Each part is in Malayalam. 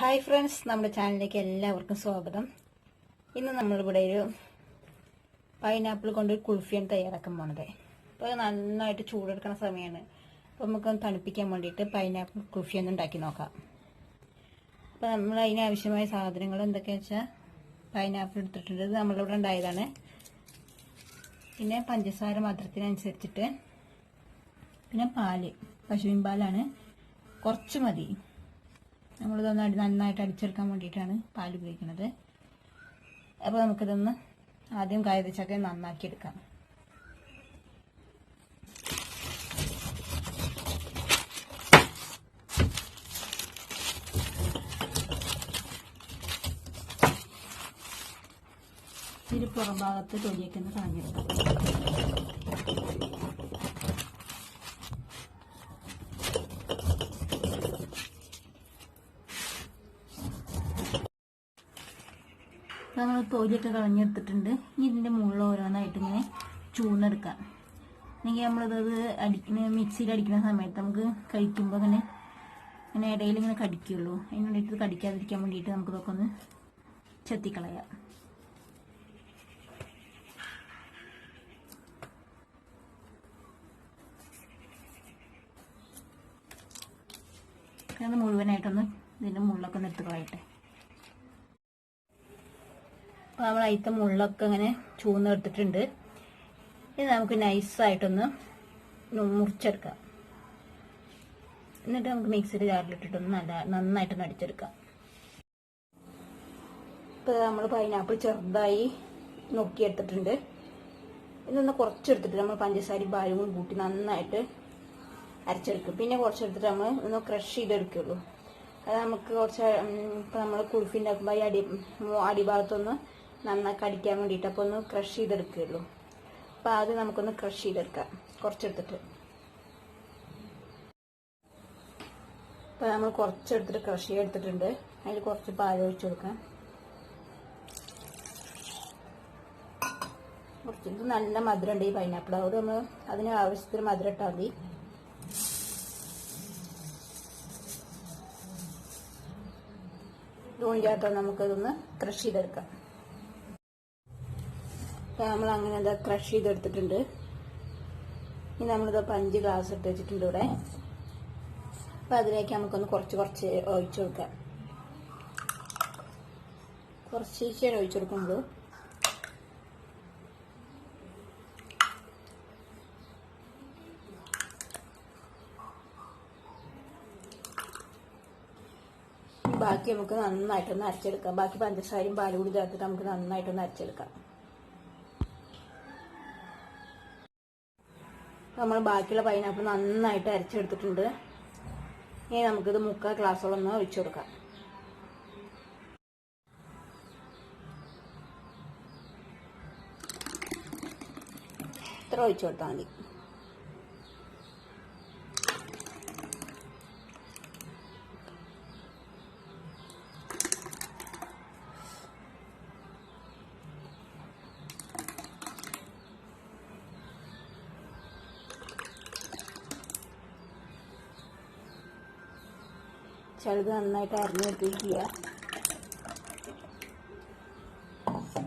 ഹായ് ഫ്രണ്ട്സ് നമ്മുടെ ചാനലിലേക്ക് എല്ലാവർക്കും സ്വാഗതം. ഇന്ന് നമ്മളിവിടെ ഒരു പൈനാപ്പിൾ കൊണ്ട് ഒരു കുൾഫിയാണ് തയ്യാറാക്കാൻ പോണത്. അപ്പോൾ നന്നായിട്ട് ചൂടെടുക്കുന്ന സമയമാണ് അപ്പോൾ നമുക്കൊന്ന് തണുപ്പിക്കാൻ വേണ്ടിയിട്ട് പൈനാപ്പിൾ കുൾഫി ഒന്ന് ഉണ്ടാക്കി നോക്കാം. അപ്പോൾ നമ്മൾ അതിനാവശ്യമായ സാധനങ്ങൾ എന്തൊക്കെയാണെന്ന് വെച്ചാൽ പൈനാപ്പിൾ എടുത്തിട്ടുണ്ട്. ഇത് നമ്മളിവിടെ ഉണ്ടായതാണ്. പിന്നെ പഞ്ചസാര മധുരത്തിനനുസരിച്ചിട്ട് പിന്നെ പാൽ പശുവിൻ പാലാണ്. കുറച്ച് മതി. നമ്മളിതൊന്ന് നന്നായിട്ട് അടിച്ചെടുക്കാൻ വേണ്ടിയിട്ടാണ് പാൽ ഉപയോഗിക്കുന്നത്. അപ്പോൾ നമുക്കിതൊന്ന് ആദ്യം കായതച്ചൊക്കെ നന്നാക്കി എടുക്കാം പുറം ഭാഗത്ത് തൊലിയൊക്കെ ഒന്ന് കളഞ്ഞെടുക്കാം നമ്മൾ തൊലിയൊക്കെ കളഞ്ഞെടുത്തിട്ടുണ്ട്. ഇനി ഇതിന്റെ മുകളിൽ ഓരോന്നായിട്ട് ഇങ്ങനെ ചൂന്നെടുക്കാം അല്ലെങ്കിൽ നമ്മളിത് അടിക്കുന്ന മിക്സിയിൽ അടിക്കുന്ന സമയത്ത് നമുക്ക് കഴിക്കുമ്പോൾ ഇങ്ങനെ ഇങ്ങനെ ഇടയിൽ ഇങ്ങനെ കടിക്കുള്ളൂ. അതിന് വേണ്ടിയിട്ട് കടിക്കാതിരിക്കാൻ വേണ്ടിയിട്ട് നമുക്ക് ഇതൊക്കെ ഒന്ന് ചെത്തിക്കളയാം. മുഴുവനായിട്ടൊന്ന് ഇതിന്റെ മുള്ളൊക്കെ ഒന്ന് എടുത്ത് കളയട്ടെ. അപ്പോൾ നമ്മൾ അതിലത്തെ മുള്ളൊക്കെ ഇങ്ങനെ ചൂന്നെടുത്തിട്ടുണ്ട്. ഇത് നമുക്ക് നൈസായിട്ടൊന്ന് മുറിച്ചെടുക്കാം. എന്നിട്ട് നമുക്ക് മിക്സിയുടെ ജാറിലിട്ടിട്ടൊന്ന് നല്ല നന്നായിട്ടൊന്ന് അടിച്ചെടുക്കാം. ഇപ്പോൾ നമ്മൾ പൈനാപ്പിൾ ചെറുതായി നോക്കിയെടുത്തിട്ടുണ്ട് ഇതൊന്ന് കുറച്ചെടുത്തിട്ട് നമ്മൾ പഞ്ചസാരയും പാലും കൂടി കൂട്ടി നന്നായിട്ട് അരച്ചെടുക്കും. പിന്നെ കുറച്ചെടുത്തിട്ട് നമ്മൾ ഒന്ന് ക്രഷ് ചെയ്തെടുക്കുള്ളൂ. അത് നമുക്ക് കുറച്ച് ഇപ്പം നമ്മൾ കുഴിഫിന്റെ അടി അടിഭാഗത്തൊന്ന് നന്നായി കടിക്കാൻ വേണ്ടിയിട്ട് അപ്പോൾ ഒന്ന് ക്രഷ് ചെയ്തെടുക്കുകയുള്ളൂ. അപ്പോൾ ആദ്യം നമുക്കൊന്ന് ക്രഷ് ചെയ്തെടുക്കാം. കുറച്ചെടുത്തിട്ട്. അപ്പോൾ നമ്മൾ കുറച്ചെടുത്തിട്ട് ക്രഷ് ചെയ്തെടുത്തിട്ടുണ്ട്. അതിൽ കുറച്ച് പാൽ ഒഴിച്ചു കൊടുക്കാം. കുറച്ച് ഇത് നല്ല മധുരം ഉണ്ട് ഈ പൈനാപ്പിൾ അതുകൊണ്ട് നമ്മൾ അതിന് ആവശ്യത്തിന് മധുരം ഇട്ടാൽ മതി. ഇതുകൊണ്ടിട്ട് നമുക്കതൊന്ന് ക്രഷ് ചെയ്തെടുക്കാം. അപ്പോൾ നമ്മൾ അങ്ങനെ എന്താ ക്രഷ് ചെയ്തെടുത്തിട്ടുണ്ട്. ഇനി നമ്മളിത് അഞ്ച് ഗ്ലാസ് ഇട്ട് വെച്ചിട്ടുണ്ട് ഇവിടെ. അപ്പം അതിലേക്ക് നമുക്കൊന്ന് കുറച്ച് കുറച്ച് ഒഴിച്ചു കൊടുക്കാം. കുറച്ച് ശീശയാണ് ഒഴിച്ചു കൊടുക്കുന്നത്. ബാക്കി നമുക്ക് നന്നായിട്ടൊന്ന് അരച്ചെടുക്കാം. ബാക്കി പഞ്ചസാരയും പാലും കൂടി ചേർത്തിട്ട് നമുക്ക് നന്നായിട്ടൊന്ന് അരച്ചെടുക്കാം. നമ്മൾ ബാക്കിയുള്ള പൈനാപ്പിൾ നന്നായിട്ട് അരച്ചെടുത്തിട്ടുണ്ട്. ഇനി നമുക്കിത് മുക്കാൽ ഗ്ലാസ്സോളം ഒന്ന് ഒഴിച്ചു കൊടുക്കാം. ഇത്ര ഒഴിച്ചു കൊടുത്താൽ മതി. ചിലത് നന്നായിട്ട് അരിഞ്ഞെടുത്തിരിക്കുക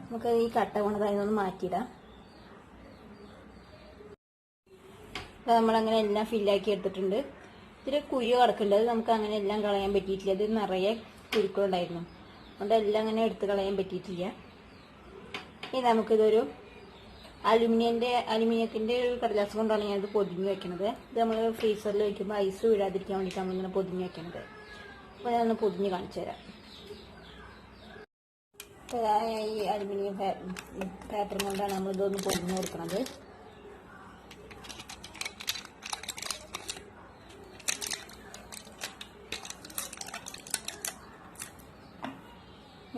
നമുക്ക് ഈ കട്ട കൊണ്ടതായതൊന്ന് മാറ്റിയിടാം. അപ്പോൾ നമ്മളങ്ങനെ എല്ലാം ഫില്ലാക്കി എടുത്തിട്ടുണ്ട്. ഇതിൽ കുരു കിടക്കുന്നുണ്ട്. നമുക്ക് അങ്ങനെ എല്ലാം കളയാൻ പറ്റിയിട്ടില്ല. ഇത് നിറയെ കുരുക്കളുണ്ടായിരുന്നു അതുകൊണ്ട് എല്ലാം അങ്ങനെ എടുത്ത് കളയാൻ പറ്റിയിട്ടില്ല. ഇനി നമുക്കിതൊരു അലുമിനിയന്റെ അലുമിനിയത്തിന്റെ ഒരു കടലാസ് കൊണ്ടാണ് ഞാനിത് പൊതിഞ്ഞ് വെക്കുന്നത് ഇത് നമ്മൾ ഫ്രീസറിൽ വയ്ക്കുമ്പോൾ ഐസ് വീഴാതിരിക്കാൻ വേണ്ടിയിട്ടാണ് നമ്മളിങ്ങനെ പൊതിഞ്ഞ് വെക്കുന്നത് അപ്പോൾ ഞാനൊന്ന് പൊതിഞ്ഞ് കാണിച്ചു തരാം. ഈ അലുമിനിയം പേപ്പർ കൊണ്ടാണ് നമ്മൾ നമ്മളിതൊന്ന് പൊതിഞ്ഞ് കൊടുക്കുന്നത്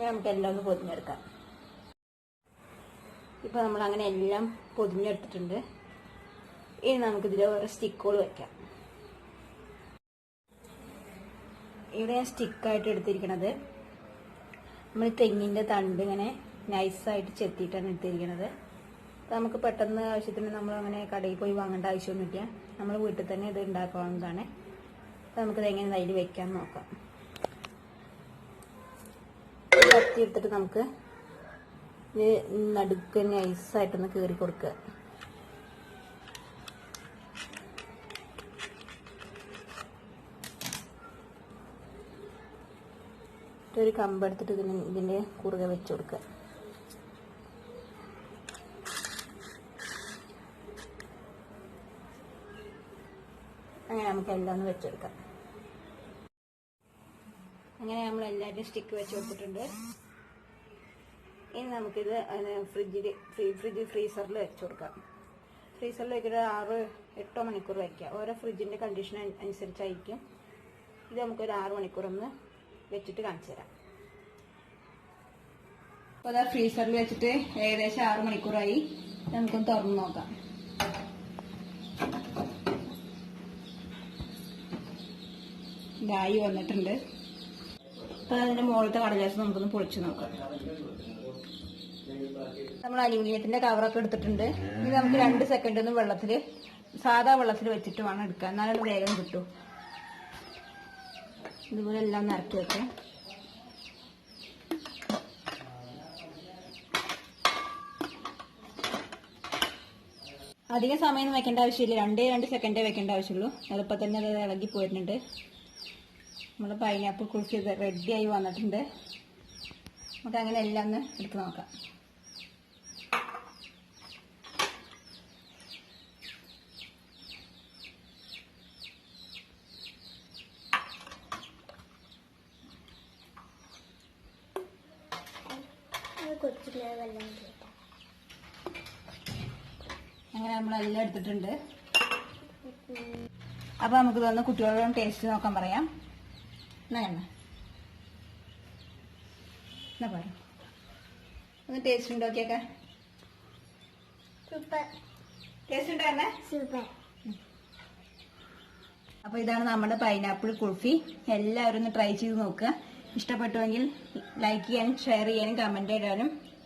നമുക്ക് എല്ലാം ഒന്ന് പൊതിഞ്ഞെടുക്കാം ഇപ്പോൾ നമ്മൾ അങ്ങനെ എല്ലാം പൊതിഞ്ഞെടുത്തിട്ടുണ്ട് ഇനി നമുക്കിതിൽ ഓരോ സ്റ്റിക്കുകൾ വെക്കാം. ഇവിടെ ഞാൻ സ്റ്റിക്കായിട്ട് എടുത്തിരിക്കണത്. നമ്മൾ തെങ്ങിന്റെ തണ്ട് ഇങ്ങനെ നൈസായിട്ട് ചെത്തിയിട്ടാണ് എടുത്തിരിക്കണത്. അപ്പോൾ നമുക്ക് പെട്ടെന്ന് ആവശ്യത്തിന് നമ്മൾ അങ്ങനെ കടയിൽ പോയി വാങ്ങേണ്ട ആവശ്യമൊന്നുമില്ല നമ്മൾ വീട്ടിൽ തന്നെ ഇത് ഉണ്ടാക്കാവുന്നതാണ്. അപ്പോൾ നമുക്കിത് എങ്ങനെ അതിൽ വെക്കാൻ നോക്കാം. കത്തി എടുത്തിട്ട് നമുക്ക് ഇത് നടുക്ക് നൈസായിട്ടൊന്ന് കീറി കൊടുക്കുക. ഒരു കമ്പ് എടുത്തിട്ട് ഇതിന് ഇതിന്റെ കുറുകെ വെച്ച് കൊടുക്കുക. അങ്ങനെ നമുക്ക് എല്ലാം ഒന്ന് വെച്ചെടുക്കാം അങ്ങനെ നമ്മൾ എല്ലാവരും സ്റ്റിക്ക് വെച്ച് കൊടുത്തിട്ടുണ്ട്. ഇനി നമുക്കിത് ഫ്രിഡ്ജിൽ ഫ്രിഡ്ജ് ഫ്രീസറിൽ വെച്ച് കൊടുക്കാം. ഫ്രീസറിൽ വെച്ചിട്ട് ആറ് എട്ടോ മണിക്കൂർ വയ്ക്കുക ഓരോ ഫ്രിഡ്ജിന്റെ കണ്ടീഷൻ അനുസരിച്ചായിരിക്കും. ഇത് നമുക്കൊരു ആറ് മണിക്കൂർ ഒന്ന് വെച്ചിട്ട് കാണിച്ചു തരാം. അപ്പോൾ അതാ ഫ്രീസറിൽ വെച്ചിട്ട് ഏകദേശം ആറ് മണിക്കൂറായി. നമുക്കൊന്ന് തുറന്ന് നോക്കാം. ഇതായി വന്നിട്ടുണ്ട്. അപ്പൊ അതിന്റെ മുകളിലത്തെ കടലാസ് നമുക്കൊന്ന് പൊളിച്ചു നോക്കാം. നമ്മൾ അലുമിനിയത്തിന്റെ കവറൊക്കെ എടുത്തിട്ടുണ്ട്. ഇനി നമുക്ക് രണ്ട് സെക്കൻഡ് ഒന്ന് വെള്ളത്തിൽ സാധാ വെള്ളത്തിൽ വെച്ചിട്ട് വേണം എടുക്കാൻ. എന്നാലും വേഗം കിട്ടും. ഇതുപോലെ എല്ലാം ഒന്ന് ഇറക്കി വെക്കാം. അധികം സമയം വെക്കേണ്ട ആവശ്യമില്ല. രണ്ടേ രണ്ട് സെക്കൻഡേ വെക്കേണ്ട ആവശ്യമുള്ളൂ. അതിപ്പോൾ തന്നെ അത് ഇളകി പോയിട്ടുണ്ട് നമ്മുടെ പൈനാപ്പിൾ കുൾഫി റെഡിയായി വന്നിട്ടുണ്ട്. നമുക്ക് അങ്ങനെ എല്ലാം ഒന്ന് എടുത്ത് നോക്കാം. അങ്ങനെ നമ്മളെല്ലാം എടുത്തിട്ടുണ്ട്. അപ്പൊ നമുക്ക് തോന്നുന്നു കുട്ടികളോടും ടേസ്റ്റ് നോക്കാൻ പറയാം. എന്നാ കണ്ണ എന്നാ പറ. ഒന്ന് ടേസ്റ്റ് ഉണ്ടോക്കിയൊക്കെ സൂപ്പർ ടേസ്റ്റ് ഉണ്ടായിരുന്നേ സൂപ്പർ അപ്പോൾ ഇതാണ് നമ്മുടെ പൈനാപ്പിൾ കുൾഫി. എല്ലാവരും ഒന്ന് ട്രൈ ചെയ്ത് നോക്കുക ഇഷ്ടപ്പെട്ടുവെങ്കിൽ ലൈക്ക് ചെയ്യാനും ഷെയർ ചെയ്യാനും കമന്റ് ഇടാനും.